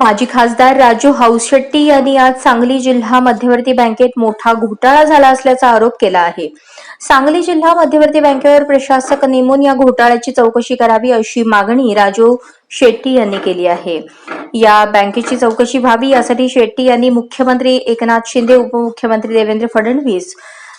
माजी खासदार राजू हाऊसशेट्टी यांनी आज सांगली जिल्हा मध्यवर्ती बँकेत मोठा घोटाळा झाला असल्याचा आरोप केला आहे. सांगली जिल्हा मध्यवर्ती बँकेवर प्रशासक नेमून या घोटाळ्याची चौकशी करावी अशी मागणी राजू शेट्टी यांनी केली आहे. या बँकेची चौकशी व्हावी यासाठी शेट्टी यांनी मुख्यमंत्री एकनाथ शिंदे उपमुख्यमंत्री देवेंद्र फडणवीस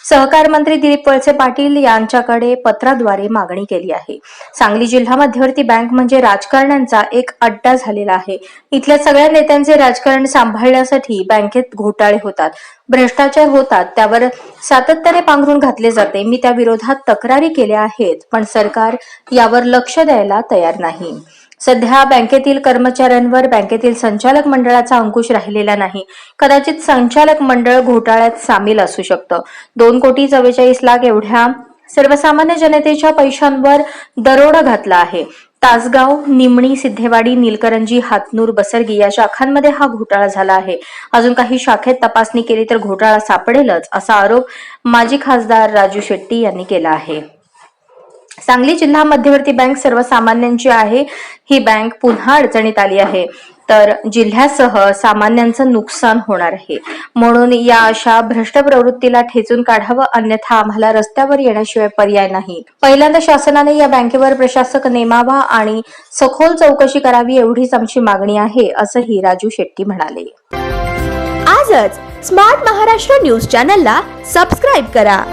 सहकार मंत्री दिलीप वळसे पाटील यांच्याकडे पत्राद्वारे मागणी केली आहे. सांगली जिल्हा मध्यवर्ती बँक म्हणजे राजकारण्यांचा एक अड्डा झालेला आहे. इथल्या सगळ्या नेत्यांचे राजकारण सांभाळण्यासाठी बँकेत घोटाळे होतात. भ्रष्टाचार होतात त्यावर सातत्याने पांघरून घातले जाते. मी त्या विरोधात तक्रारी केल्या आहेत पण सरकार यावर लक्ष द्यायला तयार नाही. सध्या बँकेतील कर्मचाऱ्यांवर बँकेतील संचालक मंडळाचा अंकुश राहिलेला नाही. कदाचित संचालक मंडळ घोटाळ्यात सामील असू शकतं. दोन कोटी चव्वेचाळीस लाख एवढ्या सर्वसामान्य जनतेच्या पैशांवर दरोडा घातला आहे. तासगाव निमणी सिद्धेवाडी निलकरंजी हातनूर बसरगी या शाखांमध्ये हा घोटाळा झाला आहे. अजून काही शाखेत तपासणी केली तर घोटाळा सापडेलच असा आरोप माजी खासदार राजू शेट्टी यांनी केला आहे. सांगली जिल्हा मध्यवर्ती बँक सर्वसामान्यांची आहे. ही बँक पुन्हा अडचणीत आली आहे. तर जिल्ह्यासह सामान्यांचं नुकसान होणार आहे. म्हणून या अशा भ्रष्ट प्रवृत्तीला ठेचून काढावं अन्यथा आम्हाला रस्त्यावर येण्याशिवाय पर्याय नाही. पहिल्यांदा शासनाने या बँकेवर प्रशासक नेमावा आणि सखोल चौकशी करावी एवढीच आमची मागणी आहे असंही राजू शेट्टी म्हणाले. आजच स्मार्ट महाराष्ट्र न्यूज चॅनलला सबस्क्राईब करा.